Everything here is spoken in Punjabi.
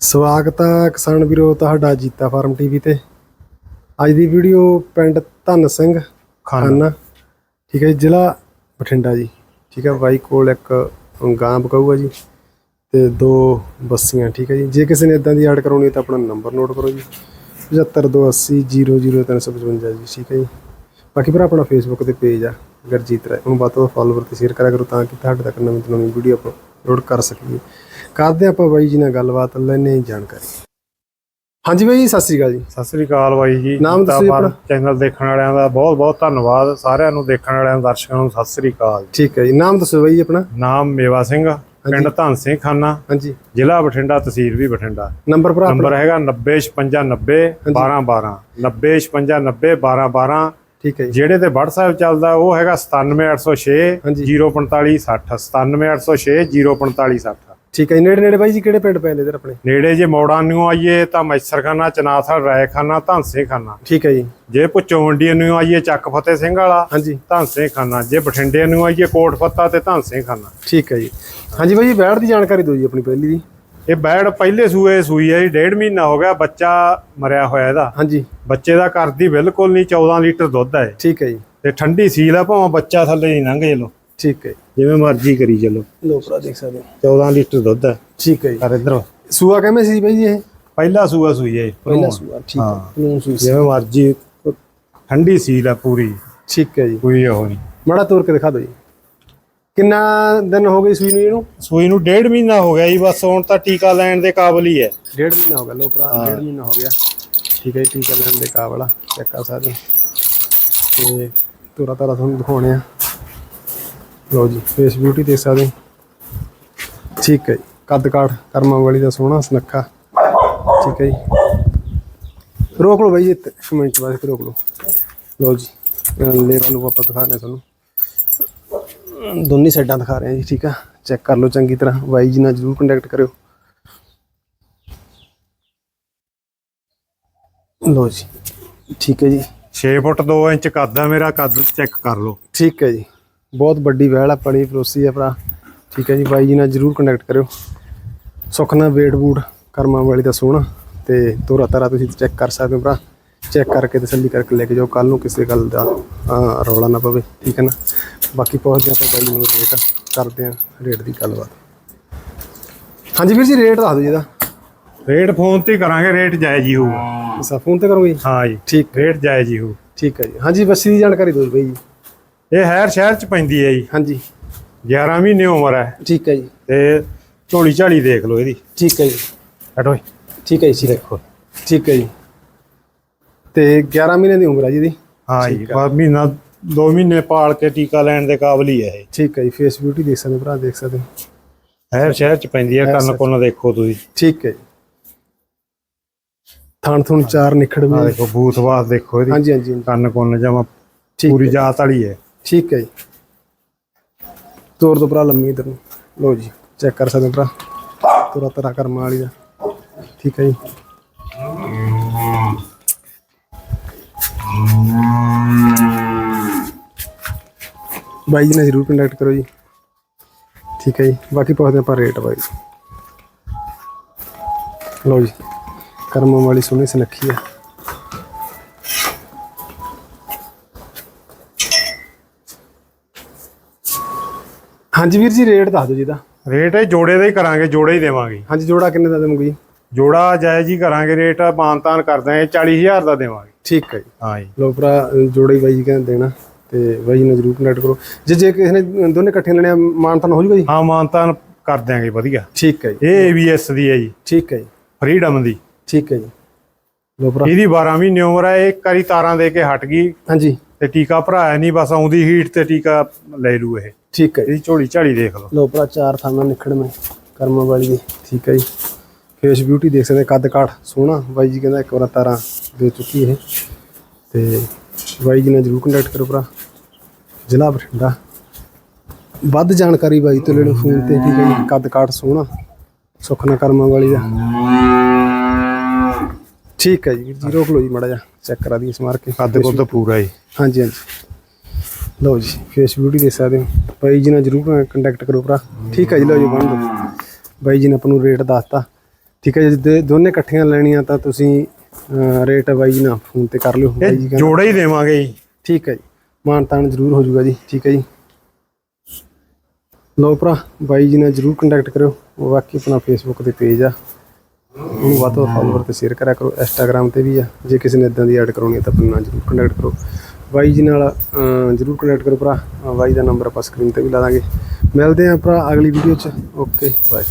ਸਵਾਗਤ ਹੈ ਕਿਸਾਨ ਵੀਰੋ ਤੁਹਾਡਾ ਜੀਤਾ ਫਾਰਮ ਟੀਵੀ ਤੇ। ਅੱਜ ਦੀ ਵੀਡੀਓ ਪਿੰਡ ਧੰਨ ਸਿੰਘ ਖਾਨਾ। ਠੀਕ ਹੈ ਜ਼ਿਲ੍ਹਾ ਬਠਿੰਡਾ ਜੀ। ਠੀਕ ਹੈ ਬਾਈ ਕੋਲ ਇੱਕ ਗਾਂ ਬਕਾਊਗਾ ਜੀ ਤੇ ਦੋ ਬੱਸੀਆਂ ਠੀਕ ਹੈ ਜੀ। ਜੇ ਕਿਸੇ ਨੇ ਇਦਾਂ ਦੀ ਐਡ ਕਰਾਉਣੀ ਤਾਂ ਆਪਣਾ ਨੰਬਰ ਨੋਟ ਕਰੋ ਜੀ। 7528000355 ਜੀ ਠੀਕ ਹੈ ਜੀ। ਬਾਕੀ ਭਰਾ ਆਪਣਾ ਫੇਸਬੁੱਕ ਤੇ ਪੇਜ ਆ ਗਰਜੀਤ ਰਾਏ। ਉਹਨੂੰ ਵੱਧ ਤੋਂ ਵੱਧ ਫਾਲੋਵਰ ਤੇ ਸ਼ੇਅਰ ਕਰਿਆ ਕਰੋ ਤਾਂ ਕਿ ਤੁਹਾਡੇ ਤੱਕ ਨਵੀਂ ਤੋਂ ਨਵੀਂ ਵੀਡੀਓ ਅਪਲੋਡ ਕਰ ਸਕੀਏ। ਕਰਦੇ ਆਪਾਂ ਬਾਈ ਜੀ ਨਾਲ ਗੱਲਬਾਤ ਲੈਣੇ ਜਾਣਕਾਰੀ। ਹਾਂਜੀ ਬਾਈ ਜੀ, ਸਤਿ ਸ੍ਰੀ ਅਕਾਲ ਜੀ। ਸਤਿ ਸ੍ਰੀ ਅਕਾਲ ਬਾਈ ਜੀ। ਨਾਮ ਦੱਸੋ ਆਪਣਾ। ਚੈਨਲ ਦੇਖਣ ਵਾਲਿਆਂ ਦਾ ਬਹੁਤ ਬਹੁਤ ਧੰਨਵਾਦ। ਸਾਰਿਆਂ ਨੂੰ ਦੇਖਣ ਵਾਲਿਆਂ ਨੂੰ ਦਰਸ਼ਕਾਂ ਨੂੰ ਸਤਿ ਸ੍ਰੀ ਅਕਾਲ ਠੀਕ ਹੈ ਜੀ। ਨਾਮ ਦੱਸੋ ਬਾਈ ਆਪਣਾ। ਨਾਮ ਮੇਵਾ ਸਿੰਘ ਪਿੰਡ ਧੰਨ ਸਿੰਘ ਖਾਨਾ। ਹਾਂਜੀ। ਜ਼ਿਲ੍ਹਾ ਬਠਿੰਡਾ ਤਹਿਸੀਲ ਵੀ ਬਠਿੰਡਾ। ਨੰਬਰ ਭਰਾ ਨੰਬਰ ਹੈਗਾ 905690 1212 905690 1212 ਠੀਕ ਹੈ ਜੀ। ਜਿਹੜੇ ਤੇ WhatsApp ਚੱਲਦਾ ਉਹ ਹੈਗਾ 97806 ਹਾਂਜੀ। 045 60 97806 045 60 ਠੀਕ ਹੈ ਜੀ, ਨੇੜੇ ਨੇੜੇ ਬਾਈ ਜੀ ਕਿਹੜੇ ਪਿੰਡ ਪੈਂਦੇ ਇਧਰ ਆਪਣੇ? ਨੇੜੇ ਜੇ ਮੋੜਾਂ ਨੂੰ ਆਈਏ ਤਾਂ ਮੈਸਰਖਾਨਾ ਚਨਾਥਲ ਰਾਇਖਾਨਾ ਧਾਂਸੇ ਖਾਨਾ ਠੀਕ ਹੈ ਜੀ। ਜੇ ਪੁੱਚੋ ਮੰਡੀ ਨੂੰ ਆਈਏ ਚੱਕ ਫਤਿਹ ਸਿੰਘ ਵਾਲਾ ਹਾਂਜੀ। ਧਾਂਸੇ ਖਾਨਾ ਜੇ ਬਠਿੰਡੇ ਨੂੰ ਆਈਏ ਕੋਟ ਫੱਤਾ ਤੇ ਧਾਂਸੇ ਖਾਨਾ ਠੀਕ ਹੈ ਜੀ। ਹਾਂਜੀ ਬਾਈ ਜੀ ਬੈੜ ਦੀ ਜਾਣਕਾਰੀ ਦਿਓ ਜੀ ਆਪਣੀ ਪਹਿਲੀ ਦੀ ਇਹ ਬੈੜ ਪਹਿਲੇ ਸੂਏ ਸੂਈ ਹੈ ਜੀ ਡੇਢ ਮਹੀਨਾ ਹੋ ਗਿਆ ਬੱਚਾ ਮਰਿਆ ਹੋਇਆ ਇਹਦਾ। ਹਾਂਜੀ। ਬੱਚੇ ਦਾ ਕਰਦੀ ਬਿਲਕੁਲ ਨਹੀਂ 14 ਲੀਟਰ ਦੁੱਧ ਹੈ ਠੀਕ ਹੈ ਜੀ। ਤੇ ਠੰਡੀ ਸੀਲ ਆ ਭਾਵੇਂ ਬੱਚਾ ਥੱਲੇ ਨਹੀਂ ਲੰਘ ਚਲੋ ਠੀਕ ਹੈ ਜਿਵੇਂ ਮਰਜ਼ੀ ਕਰੀ ਚਲੋ। ਲੋ ਭਰਾ ਦੇਖ ਸਕਦੇ ਹੋ। 14 ਲੀਟਰ ਦੁੱਧ ਹੈ। ਠੀਕ ਹੈ ਜੀ। ਕਰ ਇਧਰ। ਸੂਆ ਕਿਵੇਂ ਸੀ ਬਾਈ ਜੀ ਇਹ? ਪਹਿਲਾ ਸੂਆ ਸੂਈ ਹੈ। ਪਹਿਲਾ ਸੂਆ ਠੀਕ ਹੈ। ਹਾਂ। ਨੂਨ ਸੂਈ। ਜਿਵੇਂ ਮਰਜ਼ੀ ਠੰਡੀ ਸੀਲ ਆ ਪੂਰੀ। ਠੀਕ ਹੈ ਜੀ। ਕੋਈ ਉਹ ਨਹੀਂ। ਮਾੜਾ ਤੋਰ ਕੇ ਦਿਖਾ ਦਿਓ ਜੀ। ਕਿੰਨਾ ਦਿਨ ਹੋ ਗਏ ਸੂਈ ਨੂੰ ਇਹਨੂੰ? ਸੂਈ ਨੂੰ ਡੇਢ ਮਹੀਨਾ ਹੋ ਗਿਆ ਜੀ ਬਸ ਹੁਣ ਤਾਂ ਟੀਕਾ ਲੈਣ ਦੇ ਕਾਬਲ ਹੀ ਹੈ। ਡੇਢ ਮਹੀਨਾ ਹੋ ਗਿਆ ਲੋ ਭਰਾ ਡੇਢ ਮਹੀਨਾ ਹੋ ਗਿਆ। ਠੀਕ ਹੈ ਟੀਕਾ ਲੈਣ ਦੇ ਕਾਬਲ ਆ। ਚੈੱਕ ਕਰ ਸਕਦੇ। ਤੇ ਤੋਰਾ ਤਾਰਾ ਤੁਹਾਨੂੰ ਦਿਖਾਉਣੇ ਆ। ਲੋ ਜੀ ਫੇਸ ਬਿਊਟੀ ਦੇਖ ਸਕਦੇ। ਠੀਕ ਹੈ ਜੀ ਕੱਦ ਕਾਠ ਕਰਮਾਂ ਵਾਲੀ ਦਾ ਸੋਹਣਾ ਸੁਨੱਖਾ। ਠੀਕ ਹੈ ਜੀ। ਰੋਕ ਲਓ ਬਾਈ ਜੀ ਇੱਕ ਮਿੰਟ ਬਾਅਦ ਰੋਕ ਲਓ। ਲੋ ਜੀ ਲੇਵਲ ਨੂੰ ਆਪਾਂ ਦਿਖਾਣੇ ਤੁਹਾਨੂੰ। ਦੋਨੀ ਸਾਈਡਾਂ ਦਿਖਾ ਰਹੇ ਹਾਂ ਜੀ ਠੀਕ ਆ। ਚੈੱਕ ਕਰ ਲਓ ਚੰਗੀ ਤਰ੍ਹਾਂ ਬਾਈ ਜੀ ਨਾਲ ਜਰੂਰ ਕੰਟੈਕਟ ਕਰਿਓ। ਲੋ ਜੀ ਠੀਕ ਹੈ ਜੀ। 6 ਫੁੱਟ 2 ਇੰਚ ਕੱਦ ਆ ਮੇਰਾ ਕੱਦ ਚੈੱਕ ਕਰ ਲਓ। ਠੀਕ ਹੈ ਜੀ। ਬਹੁਤ ਵੱਡੀ ਵਹਿਲ ਆਪਣੀ ਪਰੋਸੀ ਹੈ ਭਰਾ। ਠੀਕ ਹੈ ਜੀ ਬਾਈ ਜੀ ਨਾਲ ਜਰੂਰ ਕੰਟੈਕਟ ਕਰਿਓ। ਸੁੱਖ ਨਾਲ ਵੇਟ ਬੂਟ ਕਰਮਾਂ ਵਾਲੀ ਦਾ ਸੋਹਣਾ ਤੇ ਤੋਰਾ ਤਾਰਾ ਤੁਸੀਂ ਚੈੱਕ ਕਰ ਸਕਦੇ ਹੋ ਭਰਾ। ਚੈੱਕ ਕਰਕੇ ਤਸੱਲੀ ਕਰਕੇ ਲੈ ਕੇ ਜਾਓ ਕੱਲ ਨੂੰ ਕਿਸੇ ਗੱਲ ਦਾ ਰੌਲਾ ਨਾ ਪਵੇ ਠੀਕ ਹੈ ਨਾ? ਬਾਕੀ ਪਹੁੰਚਦੇ ਆਪਾਂ ਬਾਈ ਨੂੰ ਰੇਟ ਕਰਦੇ ਆ ਰੇਟ ਦੀ ਗੱਲਬਾਤ। ਹਾਂਜੀ ਵੀਰ ਜੀ ਰੇਟ ਦੱਸ ਦਿਓ ਜੀ ਇਹਦਾ। ਰੇਟ ਫੋਨ ਤੇ ਕਰਾਂਗੇ ਰੇਟ ਜਾਇਜ਼ ਹੀ ਹੋਊਗਾ ਅੱਛਾ ਫੋਨ ਤੇ ਕਰੋਗੇ ਜੀ? ਹਾਂ ਜੀ ਠੀਕ ਰੇਟ ਜਾਇਜ਼ ਹੀ ਹੋਊ। ਠੀਕ ਹੈ ਜੀ। ਹਾਂਜੀ ਬੱਸੀ ਦੀ ਜਾਣਕਾਰੀ ਦਿਓ ਜੀ ਬਾਈ ਜੀ। ਇਹ ਹੈਰ ਸ਼ਹਿਰ ਚ ਪੈਂਦੀ ਹੈ ਜੀ। ਹਾਂਜੀ। 11 ਮਹੀਨੇ ਉਮਰ ਹੈ। ਠੀਕ ਹੈ ਜੀ। ਤੇ ਝੋਲੀ ਝਾਲੀ ਦੇਖ ਲਓ ਇਹਦੀ। ਠੀਕ ਹੈ ਜੀ। ਹਟੋ ਠੀਕ ਹੈ ਜੀ ਦੇਖੋ। ਠੀਕ ਹੈ ਜੀ। ਤੇ 11 ਮਹੀਨੇ ਦੀ ਉਮਰ ਹੈ ਜੀ ਇਹਦੀ? ਹਾਂ ਜੀ ਬਸ ਮਹੀਨਾ 2 ਮਹੀਨੇ ਪਾਲ ਕੇ ਟੀਕਾ ਲੈਣ ਦੇ ਕਾਬਲ ਹੀ ਹੈ ਇਹ। ਠੀਕ ਹੈ ਜੀ ਫੇਸ ਬਿਊਟੀ ਦੇਖ ਸਕਦੇ ਭਰਾ ਦੇਖ ਸਕਦੇ ਹੈਰ ਸ਼ਹਿਰ ਚ ਪੈਂਦੀ ਹੈ ਕੰਨ ਕੁੰਨ ਦੇਖੋ ਤੁਸੀਂ। ਠੀਕ ਹੈ ਜੀ। ਥਣ ਥਣ ਚਾਰ ਨਿਖੜ ਵੀ ਦੇਖੋ ਬੂਥਵਾਸ ਦੇਖੋ ਇਹਦੀ। ਹਾਂਜੀ ਹਾਂਜੀ। ਕੰਨ ਕੁੰਨ ਜਮਾ ਪੂਰੀ ਜਾਤ ਵਾਲੀ ਹੈ। ਠੀਕ ਹੈ ਜੀ। ਤੋਰ ਤੋਂ ਭਰਾ ਲੰਮੀ ਇਧਰ ਨੂੰ। ਲੋ ਜੀ ਚੈੱਕ ਕਰ ਸਕਦੇ ਭਰਾ। ਤੁਰਾ ਤਰਾ ਕਰਮਾਂ ਵਾਲੀ ਦਾ। ਠੀਕ ਹੈ ਜੀ। ਬਾਈ ਜੀ ਨਾਲ ਜ਼ਰੂਰ ਕੰਟੈਕਟ ਕਰੋ ਜੀ। ਠੀਕ ਹੈ ਜੀ। ਬਾਕੀ ਪੁੱਛਦੇ ਆਪਾਂ ਰੇਟ ਬਾਈ ਲੋ ਜੀ, ਕਰਮਾਂ ਵਾਲੀ ਸੋਹਣੀ ਸੁਨੱਖੀ ਹੈ ਹਾਂਜੀ ਵੀਰ ਜੀ ਰੇਟ ਦੱਸ ਦਿਓ ਜੀ ਦਾ ਰੇਟ ਇਹ ਜੋੜੇ ਦਾ ਹੀ ਕਰਾਂਗੇ ਜੋੜੇ ਹੀ ਦੇਵਾਂਗੇ। ਹਾਂਜੀ ਜੋੜਾ ਕਿੰਨੇ ਦਾ ਦੇਵੋਗੇ ਜੀ? ਜੋੜਾ ਜਾਇਜ਼ ਹੀ ਕਰਾਂਗੇ ਰੇਟ ਮਾਨਤਾਨ ਕਰਦੇ ਆਂ 40000 ਦਾ ਦੇਵਾਂਗੇ। ਠੀਕ ਹੈ ਜੀ। ਹਾਂ ਜੀ। ਲੋ ਭਰਾ ਜੋੜਾ ਹੀ ਬਾਈ ਜੀ ਕਹਿੰਦੇ ਦੇਣਾ ਤੇ ਬਾਈ ਨਾਲ ਜਰੂਰ ਕੰਟੈਕਟ ਕਰੋ। ਜੇ ਜੇ ਕਿਸੇ ਨੇ ਦੋਨੇ ਇਕੱਠੇ ਲੈਣੇ ਆ ਮਾਨਤਾਨ ਹੋ ਜੂਗਾ ਜੀ? ਹਾਂ ਮਾਨਤਾਨ ਕਰ ਦਿਆਂਗੇ ਵਧੀਆ। ਠੀਕ ਹੈ ਜੀ। ਇਹ ABS ਦੀ ਹੈ ਜੀ। ਠੀਕ ਹੈ ਜੀ। ਫਰੀडम ਦੀ। ਠੀਕ ਹੈ ਜੀ। ਲੋ ਭਰਾ। ਇਹਦੀ 12 ਮਹੀਨੇ ਉਮਰ ਹੈ ਇੱਕ ਵਾਰੀ ਤਾਰਾਂ ਦੇ ਕੇ ਹਟ ਗਈ। ਹਾਂਜੀ। ਤੇ ਟੀਕਾ ਭਰਾਇਆ ਨਹੀਂ ਬਸ ਆਉਂਦੀ ਹੀਟ ਤੇ ਟੀਕਾ ਲੈ ਲੂ ਇਹ। ਠੀਕ ਹੈ ਜੀ। ਇਹਦੀ ਝੋਲੀ ਝਾਲੀ ਦੇਖ ਲਓ। ਲੋ ਭਰਾ ਚਾਰ ਥਾਵਾਂ ਨਿਖੜ ਮੈਂ ਕਰਮਾਂ ਵਾਲੀ ਦੀ। ਠੀਕ ਹੈ ਜੀ। ਫੇਸ ਬਿਊਟੀ ਦੇਖ ਸਕਦੇ ਕੱਦ ਕਾਠ ਸੋਹਣਾ। ਬਾਈ ਜੀ ਕਹਿੰਦਾ ਇੱਕ ਵਾਰ ਤਾਰਾਂ ਦੇ ਚੁੱਕੀ ਇਹ। ਤੇ ਬਾਈ ਜੀ ਨਾਲ ਜਰੂਰ ਕੰਟੈਕਟ ਕਰੋ ਭਰਾ। ਜ਼ਿਲ੍ਹਾ ਬਠਿੰਡਾ। ਵੱਧ ਜਾਣਕਾਰੀ ਬਾਈ ਤੋਂ ਲੈ ਲਓ ਫੋਨ ਤੇ ਠੀਕ ਹੈ ਜੀ। ਕੱਦ ਕਾਠ ਸੋਹਣਾ। ਸੁੱਖ ਨਾ ਕਰਮਾਂ ਵਾਲੀ ਦਾ। ਠੀਕ ਹੈ ਜੀ ਜੀ ਰੋਕ ਲਓ ਜੀ ਮੜਾ ਜਾ ਚੈੱਕ ਕਰਾ ਦੀ ਸਮਾਰ ਕੇ। ਕੱਦ ਕੁੱਦ ਪੂਰਾ ਹੀ। ਹਾਂਜੀ ਹਾਂਜੀ। ਲਓ ਜੀ ਫੇਸ ਬਿਊਟੀ ਦੇ ਸਕਦੇ ਹੋ। ਬਾਈ ਜੀ ਨਾਲ ਜਰੂਰ ਕੰਟੈਕਟ ਕਰੋ ਭਰਾ। ਠੀਕ ਹੈ ਜੀ ਲਓ ਜੀ ਬਣ ਦੋ ਬਾਈ ਜੀ ਨੇ ਆਪਾਂ ਨੂੰ ਰੇਟ ਦੱਸਤਾ। ਠੀਕ ਹੈ ਜੀ ਜੇ ਦੋਨੇ ਇਕੱਠੀਆਂ ਲੈਣੀਆਂ ਤਾਂ ਤੁਸੀਂ ਰੇਟ ਬਾਈ ਜੀ ਨਾਲ ਫੋਨ ਤੇ ਕਰ ਲਿਓ। ਬਾਈ ਜੀ ਜੋੜਾ ਹੀ ਦੇਵਾਂਗੇ ਜੀ। ਠੀਕ ਹੈ ਜੀ ਮਾਨ ਤਾਨ ਜ਼ਰੂਰ ਹੋ ਜਾਊਗਾ ਜੀ। ਠੀਕ ਹੈ ਜੀ। ਲਓ ਭਰਾ ਬਾਈ ਜੀ ਨਾਲ ਜ਼ਰੂਰ ਕੰਟੈਕਟ ਕਰਿਓ। ਬਾਕੀ ਆਪਣਾ ਫੇਸਬੁੱਕ ਤੇ ਪੇਜ ਆ। ਉਹਨੂੰ ਵੱਧ ਤੋਂ ਵੱਧ ਫਾਲੋਅਰ ਤੇ ਸ਼ੇਅਰ ਕਰਿਆ ਕਰੋ। ਇੰਸਟਾਗ੍ਰam ਤੇ ਵੀ ਆ। ਜੇ ਕਿਸੇ ਨੇ ਇਦਾਂ ਦੀ ਐਡ ਕਰਾਉਣੀ ਹੈ ਤਾਂ ਆਪਣੇ ਨਾਲ ਜ਼ਰੂਰ ਕੰਟੈਕਟ ਕਰੋ। ਬਾਈ ਜੀ ਨਾਲ ਜ਼ਰੂਰ ਕੰਟੈਕਟ ਕਰੋ ਭਰਾ। ਅਹ, ਬਾਈ ਦਾ ਨੰਬਰ ਆਪਾਂ ਸਕਰੀਨ ਤੇ ਵੀ ਲਾ ਦਾਂਗੇ। ਮਿਲਦੇ ਆਂ ਭਰਾ ਅਗਲੀ ਵੀਡੀਓ 'ਚ। Okay bye